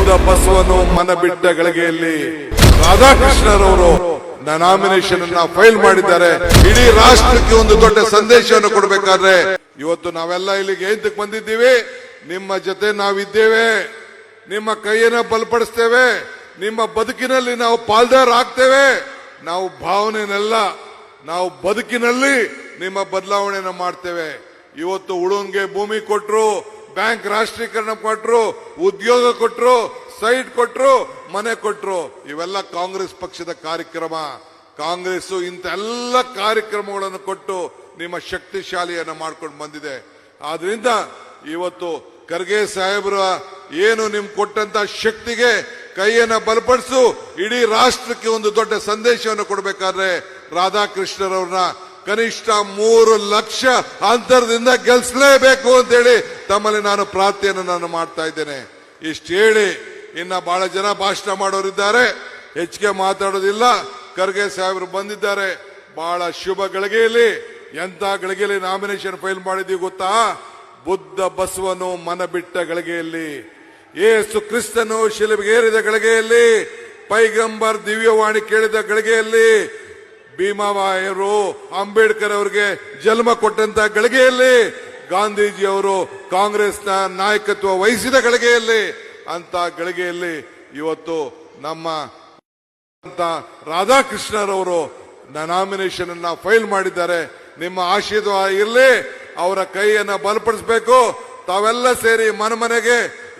ಬುದ್ಧ ಬಸವನು ಮನ ಬಿಟ್ಟ ಗಳಿಗೆಯಲ್ಲಿ ರಾಧಾಕೃಷ್ಣರವರು ನಾಮಿನೇಷನ್ ಅನ್ನ ಫೈಲ್ ಮಾಡಿದ್ದಾರೆ. ಇಡೀ ರಾಷ್ಟ್ರಕ್ಕೆ ಒಂದು ದೊಡ್ಡ ಸಂದೇಶವನ್ನು ಕೊಡಬೇಕಾದ್ರೆ ಇವತ್ತು ನಾವೆಲ್ಲ ಇಲ್ಲಿಗೆ ಏಂತಕ್ಕೆ ಬಂದಿದ್ದೀವಿ? ನಿಮ್ಮ ಜೊತೆ ನಾವಿದ್ದೇವೆ. ನಿಮ್ಮ ಕೈಯನ್ನ ಬಲಪಡಿಸ್ತೇವೆ. ನಿಮ್ಮ ಬದುಕಿನಲ್ಲಿ ನಾವು ಪಾಲ್ದಾರ್ ಆಗ್ತೇವೆ. ನಾವು ಭಾವನೆನೆಲ್ಲ ನಾವು ಬದುಕಿನಲ್ಲಿ ನಿಮ್ಮ ಬದಲಾವಣೆಯನ್ನು ಮಾಡ್ತೇವೆ. ಇವತ್ತು ಉಳುನ್ಗೆ ಭೂಮಿ ಕೊಟ್ರು ಬ್ಯಾಂಕ್ ರಾಷ್ಟ್ರೀಕರಣ ಕೊಟ್ರು, ಉದ್ಯೋಗ ಕೊಟ್ರು, ಸೈಟ್ ಕೊಟ್ರು, ಮನೆ ಕೊಟ್ರು. ಇವೆಲ್ಲ ಕಾಂಗ್ರೆಸ್ ಪಕ್ಷದ ಕಾರ್ಯಕ್ರಮ. ಕಾಂಗ್ರೆಸ್ ಇಂಥ ಎಲ್ಲ ಕಾರ್ಯಕ್ರಮಗಳನ್ನು ಕೊಟ್ಟು ನಿಮ್ಮ ಶಕ್ತಿಶಾಲಿಯನ್ನು ಮಾಡ್ಕೊಂಡು ಬಂದಿದೆ. ಆದ್ರಿಂದ ಇವತ್ತು ಖರ್ಗೆ ಸಾಹೇಬ್ರ ಏನು ನಿಮ್ ಕೊಟ್ಟಂತ ಶಕ್ತಿಗೆ ಕೈಯನ್ನ ಬಲಪಡಿಸು, ಇಡೀ ರಾಷ್ಟ್ರಕ್ಕೆ ಒಂದು ದೊಡ್ಡ ಸಂದೇಶವನ್ನು ಕೊಡಬೇಕಾದ್ರೆ ರಾಧಾಕೃಷ್ಣರವ್ರನ್ನ ಕನಿಷ್ಠ ಮೂರು ಲಕ್ಷ ಅಂತರದಿಂದ ಗೆಲ್ಸಲೇಬೇಕು ಅಂತೇಳಿ ತಮ್ಮಲ್ಲಿ ನಾನು ಪ್ರಾರ್ಥನೆಯನ್ನು ನಾನು ಮಾಡ್ತಾ ಇದ್ದೇನೆ. ಇಷ್ಟು ಹೇಳಿ, ಇನ್ನ ಬಹಳ ಜನ ಭಾಷಣ ಮಾಡೋರಿದ್ದಾರೆ. ಹೆಚ್ಚಿಗೆ ಮಾತಾಡೋದಿಲ್ಲ. ಖರ್ಗೆ ಸಾಹೇಬರು ಬಂದಿದ್ದಾರೆ. ಬಹಳ ಶುಭ ಗಳಿಗೆಯಲ್ಲಿ. ಎಂತ ಗಳಿಗೆಯಲ್ಲಿ ನಾಮಿನೇಷನ್ ಫೈಲ್ ಮಾಡಿದೀವಿ ಗೊತ್ತಾ? ಬುದ್ಧ ಬಸವನು ಮನ ಬಿಟ್ಟ ಗಳಿಗೆಯಲ್ಲಿ. ಏಸು ಕ್ರಿಸ್ತನು ಶಿಲುಬೆಗೇರಿದ ಗಳಿಗೆಯಲ್ಲಿ. ಪೈಗಂಬರ್ ದಿವ್ಯವಾಣಿ ಕೇಳಿದ ಗಳಿಗೆಯಲ್ಲಿ. ಭೀಮಾಬಾಯರು ಅಂಬೇಡ್ಕರ್ ಅವರಿಗೆ ಜನ್ಮ ಕೊಟ್ಟಂತ ಗಳಿಗೆಯಲ್ಲಿ ಗಾಂಧೀಜಿ ಅವರು ಕಾಂಗ್ರೆಸ್ನ ನಾಯಕತ್ವ ವಹಿಸಿದ ಗಳಿಗೆಯಲ್ಲಿ ಅಂತ ಗಳಿಗೆಯಲ್ಲಿ ಇವತ್ತು ನಮ್ಮ ರಾಧಾಕೃಷ್ಣರವರು ನಾಮಿನೇಷನ್ ಅನ್ನ ಫೈಲ್ ಮಾಡಿದ್ದಾರೆ. ನಿಮ್ಮ ಆಶೀರ್ವಾದ ಇರಲಿ, ಅವರ ಕೈಯನ್ನ ಬಲಪಡಿಸಬೇಕು. ತಾವೆಲ್ಲ ಸೇರಿ ಮನೆ ಮನೆಗೆ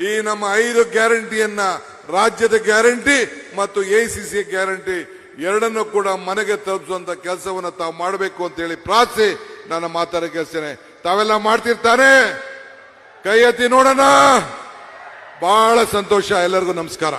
ಈ ನಮ್ಮ ಐದು ಗ್ಯಾರಂಟಿಯನ್ನ ರಾಜ್ಯದ ಗ್ಯಾರಂಟಿ ಮತ್ತು ಎಸಿಸಿ ಗ್ಯಾರಂಟಿ ಎರಡನ್ನೂ ಕೂಡ ಮನೆಗೆ ತಲುಪಿಸುವಂತ ಕೆಲಸವನ್ನ ತಾವು ಮಾಡಬೇಕು ಅಂತ ಹೇಳಿ ಪ್ರಾರ್ಥಿಸಿ ನನ್ನ ಮಾತಾಡ ಕೇಳ್ತೇನೆ ತಾವೆಲ್ಲ ಮಾಡ್ತಿರ್ತಾನೆ? ಕೈ ಎತ್ತಿ ನೋಡೋಣ. ಬಹಳ ಸಂತೋಷ. ಎಲ್ಲರಿಗೂ ನಮಸ್ಕಾರ.